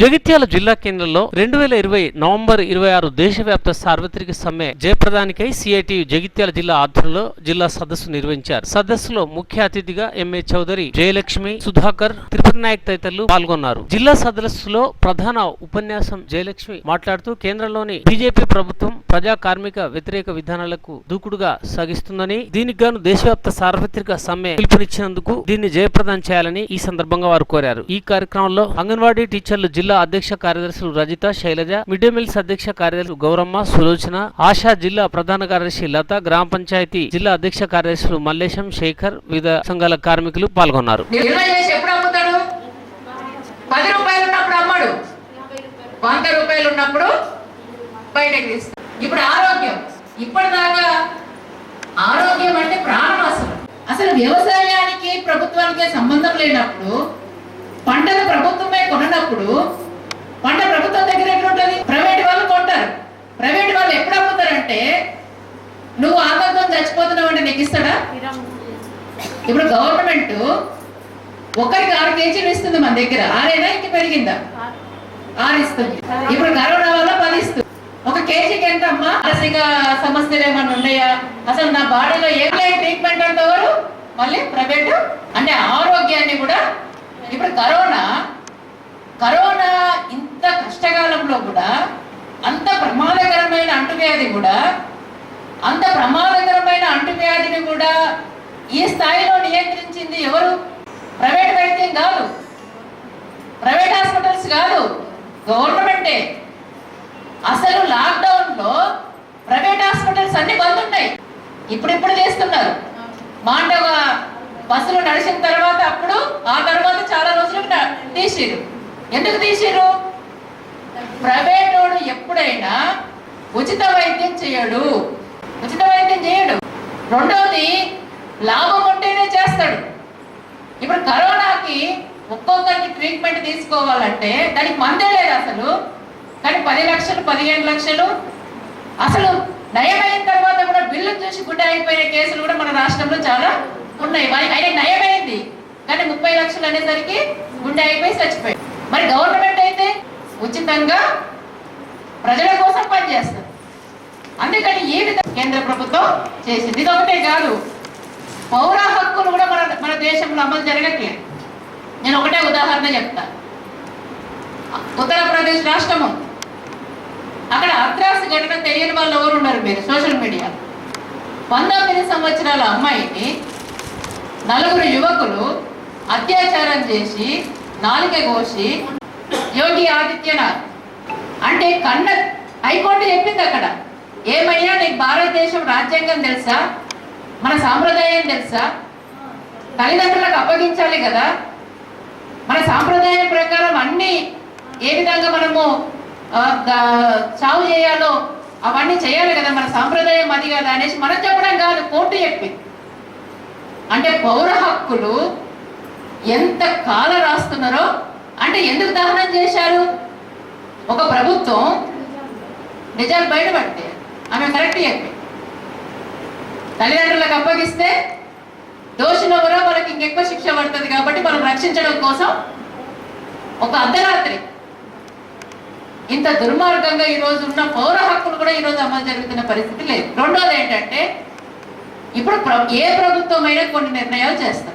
జగిత్యాల జిల్లా కేంద్రంలో రెండు వేల ఇరవై నవంబర్ ఇరవై ఆరు దేశవ్యాప్త సార్వత్రిక సమ్మె జయప్రదానికై సిఐటి జగిత్యాల జిల్లా ఆధ్వర్యంలో జిల్లా సదస్సు నిర్వహించారు. సదస్సులో ముఖ్య అతిథిగా ఎంఏ చౌదరి జయలక్ష్మి సుధాకర్ త్రిపుర నాయక్ తదితరులు పాల్గొన్నారు. జిల్లా సదస్సులో ప్రధాన ఉపన్యాసం జయలక్ష్మి మాట్లాడుతూ కేంద్రంలోని బీజేపీ ప్రభుత్వం ప్రజా కార్మిక వ్యతిరేక విధానాలకు దూకుడుగా సాగిస్తుందని దీనికి గాను దేశవ్యాప్త సార్వత్రిక సమ్మె పిలుపునిచ్చినందుకు దీన్ని జయప్రదం చేయాలని ఈ సందర్భంగా వారు కోరారు. ఈ కార్యక్రమంలో అంగన్వాడీ టీచర్లు జిల్లా అధ్యక్ష కార్యదర్శులు Rajitha Sailaja mid day meals అధ్యక్ష కార్యదర్శులు గౌరమ్మ సులోచన ఆశా జిల్లా ప్రధాన కార్యదర్శి లత గ్రామ పంచాయతీ జిల్లా అధ్యక్ష కార్యదర్శులు మల్లేశం శేఖర్ వివిధ సంఘాల కార్మికులు పాల్గొన్నారు. వంద రూపాయలు ఉన్నప్పుడు బయటకు తీస్తాడు. ఇప్పుడు ఆరోగ్యం. ఇప్పటిదాకా ఆరోగ్యం అంటే ప్రాణం అసలు. అసలు వ్యవసాయానికి ప్రభుత్వానికి సంబంధం లేనప్పుడు పంటలు ప్రభుత్వం కొనప్పుడు పంట ప్రభుత్వం దగ్గర ఎక్కడ ఉంటుంది ప్రైవేట్ వాళ్ళు కొంటారు. ప్రైవేట్ వాళ్ళు ఎప్పుడు అమ్ముతారంటే నువ్వు ఆకలితో చచ్చిపోతున్నావు అంటే నీకు ఇస్తాడా? ఇప్పుడు గవర్నమెంట్ ఒకరికి ఆరు కేజీలు ఇస్తుంది మన దగ్గర. ఆరేనా ఇంక పెరిగిందా? ఆరు ఇస్తుంది. ఇప్పుడు కరోనా వల్ల పది ఇస్తుంది. ఒక కేజీకి ఎంత అమ్మా మానసిక సమస్యలు ఏమన్నా ఉన్నాయా? అసలు నా బాడీలో ఏం ట్రీట్మెంట్ అంటారు మళ్ళీ ప్రైవేట్? అంటే ఆరోగ్యాన్ని కూడా ఇప్పుడు కరోనా కష్టకాలంలో కూడా అంత ప్రమాదకరమైన అంటువ్యాధి కూడా అంత ప్రమాదకరమైన అంటువ్యాధిని కూడా ఈ స్థాయిలో నియంత్రించింది ఎవరు? ప్రైవేట్ వైద్యం కాదు. ప్రైవేట్ హాస్పిటల్స్ కాదు. గవర్నమెంటే. అసలు లాక్డౌన్లో ప్రైవేట్ హాస్పిటల్స్ అన్ని బంద్ ఉన్నాయి ఇప్పుడిప్పుడు చేస్తున్నారు. మాండవ బస్సులు నడిచిన తర్వాత అప్పుడు ఆ తర్వాత చాలా రోజులకు తీసిరు ఎందుకు తీసిరు ప్రైవేట్ వాడు ఎప్పుడైనా ఉచిత వైద్యం చేయడు. ఉచిత వైద్యం చేయడు. రెండవది లాభం ఉంటేనే చేస్తాడు. ఇప్పుడు కరోనాకి ఒక్కొక్కరికి ట్రీట్మెంట్ తీసుకోవాలంటే దానికి మందే లేదు అసలు. కానీ పది లక్షలు పదిహేను లక్షలు. అసలు నయమైన తర్వాత కూడా బిల్లు చూసి గుడ్డ అయిపోయిన కేసులు కూడా మన రాష్ట్రంలో చాలా ఉన్నాయి. మరి ఆయన నయమైంది. కానీ ముప్పై లక్షలు అనేసరికి గుండె అయిపోయి చచ్చిపోయి మరి గవర్నమెంట్ ఉచితంగా ప్రజల కోసం పనిచేస్తారు. అందుకని ఈ విధంగా కేంద్ర ప్రభుత్వం చేసింది. ఇది ఒకటే కాదు. పౌర హక్కులు కూడా మన మన దేశంలో అమలు జరగట్లేదు. నేను ఒకటే ఉదాహరణ చెప్తా. ఉత్తరప్రదేశ్ రాష్ట్రము. అక్కడ అద్రాస్ ఘటన తెలియని వాళ్ళు ఎవరు ఉన్నారు మీరు సోషల్ మీడియా పంతొమ్మిది సంవత్సరాల అమ్మాయిని నలుగురు యువకులు అత్యాచారం చేసి నాలుక కోసి యోగి ఆదిత్యనాథ్. అంటే కన్న హైకోర్టు చెప్పింది అక్కడ. ఏమయ్యా నీకు భారతదేశం రాజ్యాంగం తెలుసా? మన సాంప్రదాయం తెలుసా? తల్లిదండ్రులకు అప్పగించాలి కదా? మన సాంప్రదాయం ప్రకారం అన్ని ఏ విధంగా మనము సాగు దా- చేయాలో అవన్నీ చేయాలి కదా? మన సాంప్రదాయం అది కదా అనేసి మనం చెప్పడం కాదు కోర్టు చెప్పింది. అంటే పౌర హక్కులు ఎంత కాల రాస్తున్నారో అంటే ఎందుకు దహనం చేశారు? ఒక ప్రభుత్వం నిజాలు బయటపడితే ఆమె కరెక్ట్ చెప్పి. తల్లిదండ్రులకు అప్పగిస్తే దోషులు ఎవరో వాళ్ళకి ఇంకెక్కువ శిక్ష పడుతుంది కాబట్టి మనం రక్షించడం కోసం ఒక అర్ధరాత్రి. ఇంత దుర్మార్గంగా ఈరోజు ఉన్న పౌర హక్కులు కూడా ఈ రోజు అమలు జరుగుతున్న పరిస్థితి లేదు. రెండోది ఏంటంటే ఇప్పుడు ఏ ప్రభుత్వం కొన్ని నిర్ణయాలు చేస్తారు.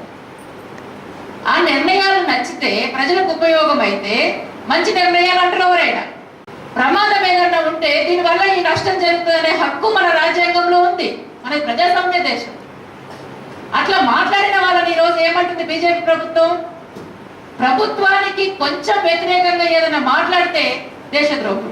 ఆ నిర్ణయాలు నచ్చితే ప్రజలకు ఉపయోగం అయితే మంచి నిర్ణయాలు అంటారు ఎవరైనా ప్రమాదం ఏదన్నా ఉంటే దీనివల్ల ఈ నష్టం జరుగుతుందనే హక్కు మన రాజ్యాంగంలో ఉంది. మన ప్రజాస్వామ్య దేశం. అట్లా మాట్లాడిన వాళ్ళని ఈరోజు ఏమంటుంది బీజేపీ ప్రభుత్వం? ప్రభుత్వానికి కొంచెం వ్యతిరేకంగా ఏదైనా మాట్లాడితే దేశద్రోహం.